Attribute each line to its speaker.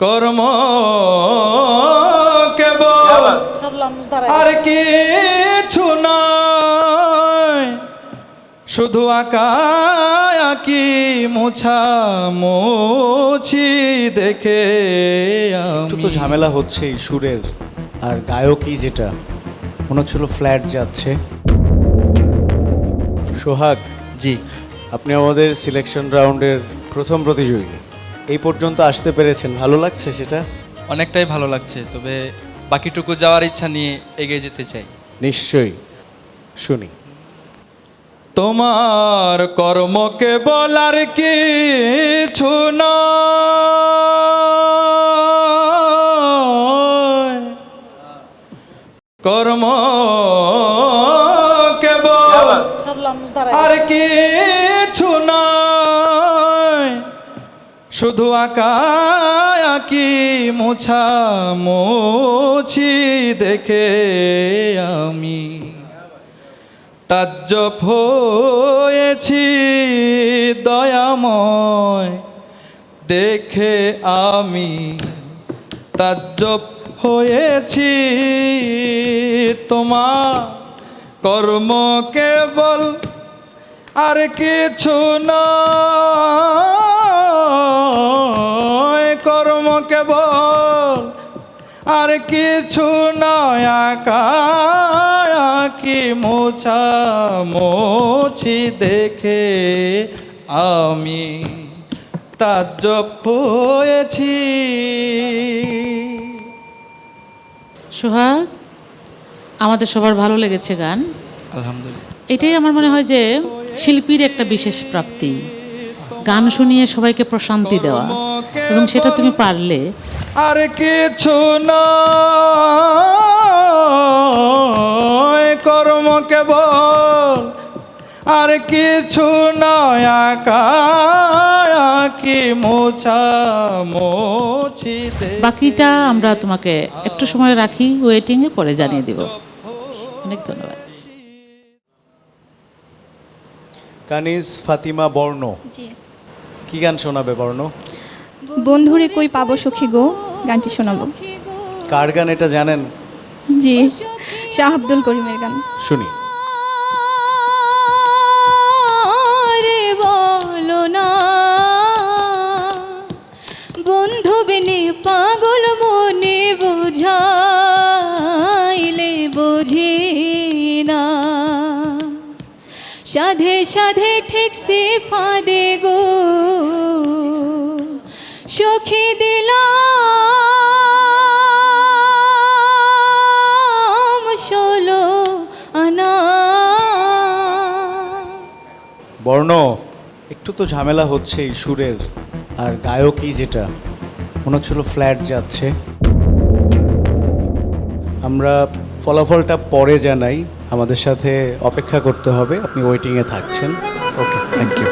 Speaker 1: কর্ম কেবল আর কিছু নয় শুধু আঁকা আঁকি মোছা মুছি দেখে
Speaker 2: একটু তো ঝামেলা হচ্ছে এই সুরের। আর গায়কই যেটা মনে হচ্ছিল ফ্ল্যাট যাচ্ছে। সোহাগ
Speaker 3: জি।
Speaker 2: আপনি আমাদের সিলেকশন রাউন্ডের প্রথম প্রতিযোগী। এই পর্যন্ত আসতে পেরেছেন। ভালো লাগছে সেটা?
Speaker 3: অনেকটাই ভালো লাগছে তবে বাকিটুকু যাওয়ার ইচ্ছা নিয়ে এগিয়ে যেতে চাই।
Speaker 2: নিশ্চয়ই। শুনি।
Speaker 1: তোমার কর্মকে বলার কিছু নয়। কর্ম কেবল আর কিছু নয়। শুধু আঁকা মোছা মুছি দেখে আমি। তাজ্জব হয়েছি দয়াময় দেখে আমি। তাজ্জব হয়েছি তোমার কর্ম কেবল আর কিছু নয়। কেবল আর কিছু নয় আঁকা কি মোছা মোছি দেখে আমি তাজ্জব হয়েছি।
Speaker 4: সোহাগ আমাদের সবার ভালো লেগেছে গান।
Speaker 3: আলহামদুলিল্লাহ।
Speaker 4: এটাই আমার মনে হয় যে শিল্পীর একটা বিশেষ প্রাপ্তি। গান শুনিয়ে সবাইকে প্রশান্তি দেওয়া। এবং সেটা তুমি পারলে।
Speaker 1: আর কিছু নয় কর্ম কেবল আর কিছু নয় আঁকা কি মোছা মোছি
Speaker 4: বাকিটা আমরা তোমাকে একটু সময় রাখি ওয়েটিংয়ে পরে জানিয়ে দেব। অনেক ধন্যবাদ।
Speaker 2: কানিজ ফাতিমা বর্ণ।
Speaker 5: জি।
Speaker 2: কি গান শোনাবে বর্ণ?
Speaker 5: বন্ধুরে কই পাবো সখী গো? গানটি শোনাবো।
Speaker 2: কার গান এটা জানেন?
Speaker 5: জি শাহ আব্দুল করিমের গান।
Speaker 2: শুনি।
Speaker 5: রে বলো না বন্ধু বিনে পাগল মনে বুঝাইলে বুঝি না। সাধে সাধে ঠেকছে ফাঁদে গো সখী দিলাম ষোলো
Speaker 2: বর্ণ, একটু তো ঝামেলা হচ্ছে সুরের। আর গায়কই যেটা, মনে হচ্ছিল ফ্ল্যাট যাচ্ছে। আমরা ফলাফলটা পরে জানাই। আমাদের সাথে অপেক্ষা করতে হবে, আপনি ওয়েটিংয়ে থাকছেন। Okay thank you